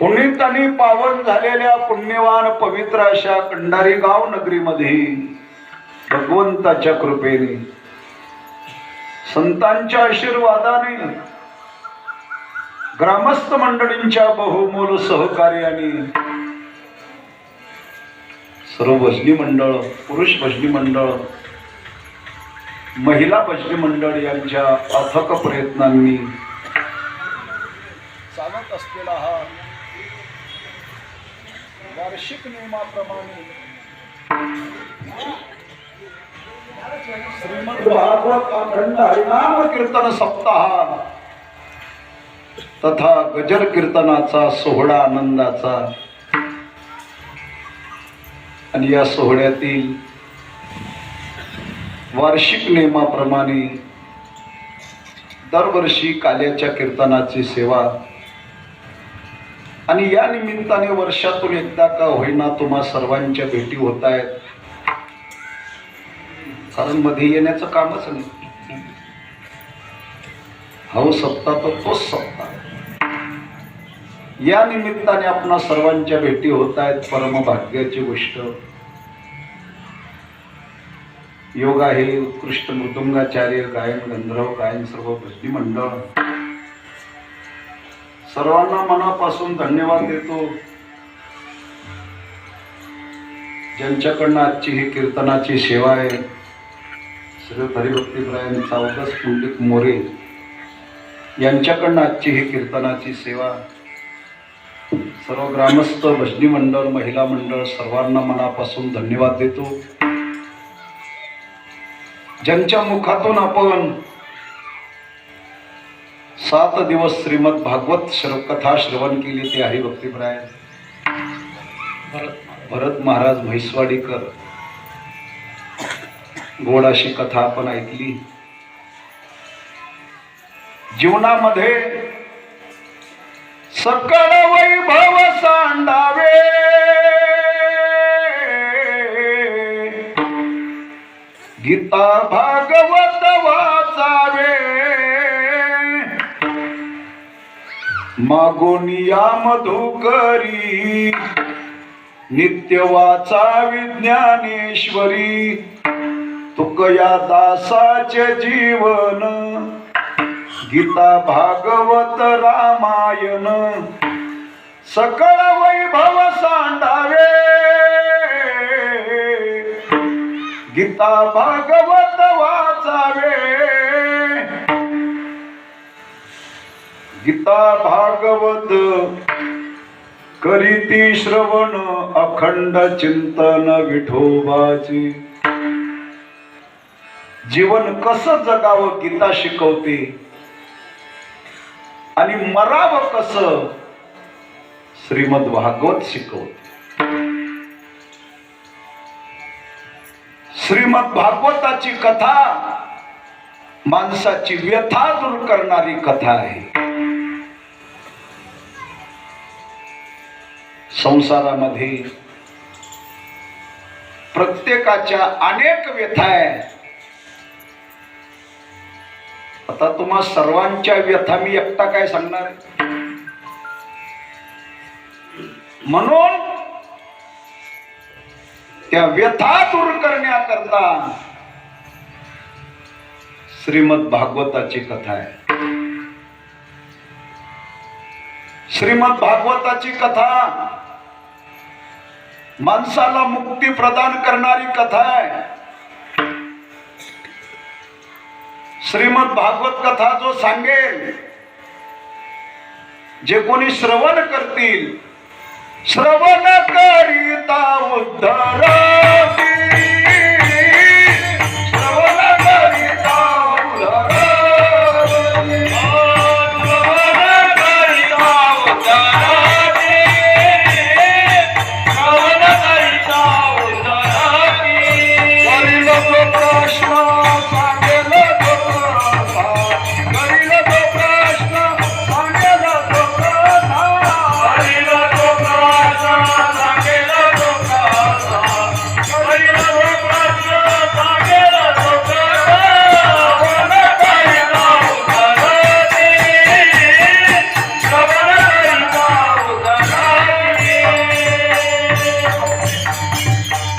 पुण्यतानी पावन झालेल्या पुण्यवान पवित्र अशा कंडारी गाव नगरीमध्ये भगवंताच्या कृपेने संतांच्या आशीर्वादाने ग्रामस्थ मंडळींच्या बहुमोल सहकार्याने सर्व भजनी मंडळ पुरुष भजनी मंडळ महिला भजनी मंडळ यांच्या अथक प्रयत्नांनी चालत असलेला हा वार्षिक नियमाप्रमाणे. श्रीमद भागवत अखंड हरिनाम कीर्तन सप्ताह. तथा गजर कीर्तनाचा सोहळा आनंदाचा. आणि या सोहळ्यातील वार्षिक नियमाप्रमाणे दरवर्षी काल्याच्या कीर्तनाची सेवा आणि या निमित्ताने वर्षातून एकदा का होईना तुम्हा सर्वांच्या भेटी होत आहेत. कारण मध्ये येण्याचं कामच नाही. हो सप्ताह तर तोच सत्ता. या निमित्ताने आपणा सर्वांच्या भेटी होत आहेत परमभाग्याची गोष्ट. योगा हे उत्कृष्ट मृदुंगाचार्य गायन गंधर्व गायन सर्व भजनी मंडळ. सर्वांना मनापासून धन्यवाद देतो. ज्यांच्याकडनं आजची ही कीर्तनाची सेवा आहे श्री हरिभक्तीप्रायन सावकस पंडित मोरे यांच्याकडनं आजची ही कीर्तनाची सेवा सर्व ग्रामस्थ भजनी मंडळ महिला मंडळ सर्वांना मनापासून धन्यवाद देतो. ज्यांच्या मुखातून आपण सात दिवस श्रीमद भागवत श्र कथा श्रवण केली ती आहे भक्तिप्राय. भरत महाराज म्हैसवाडीकर गोड अशी कथा आपण ऐकली. जीवनामध्ये सकळ वैभव सांडावे. गीता भागवत वा मागोनिया मधुकरी नित्य वाचा विज्ञानेश्वरी तुकया दासाचे जीवन गीता भागवत रामायण सकळ वैभव सांडावे. गीता भागवत वाचावे. गीता भागवत करीती श्रवण अखंड चिंतन विठोबाचे. जीवन कस जगावं गीता शिकवते? आणि मरावं कस? श्रीमद भागवत शिकवते. श्रीमद भागवताची कथा माणसाची व्यथा दूर करणारी कथा आहे. संसारामध्ये प्रत्येकाच्या अनेक व्यथा आहे आता तुम्हा सर्वांच्या व्यथा मी एकटा काय सांगणार? म्हणून त्या व्यथा दूर करण्याकरता श्रीमद भागवताची कथा आहे. श्रीमद भागवताची कथा माणसाला मुक्ती प्रदान करणारी कथा आहे. श्रीमद भागवत कथा जो सांगेल जे कोणी श्रवण करतील श्रवण करिता उद्धरा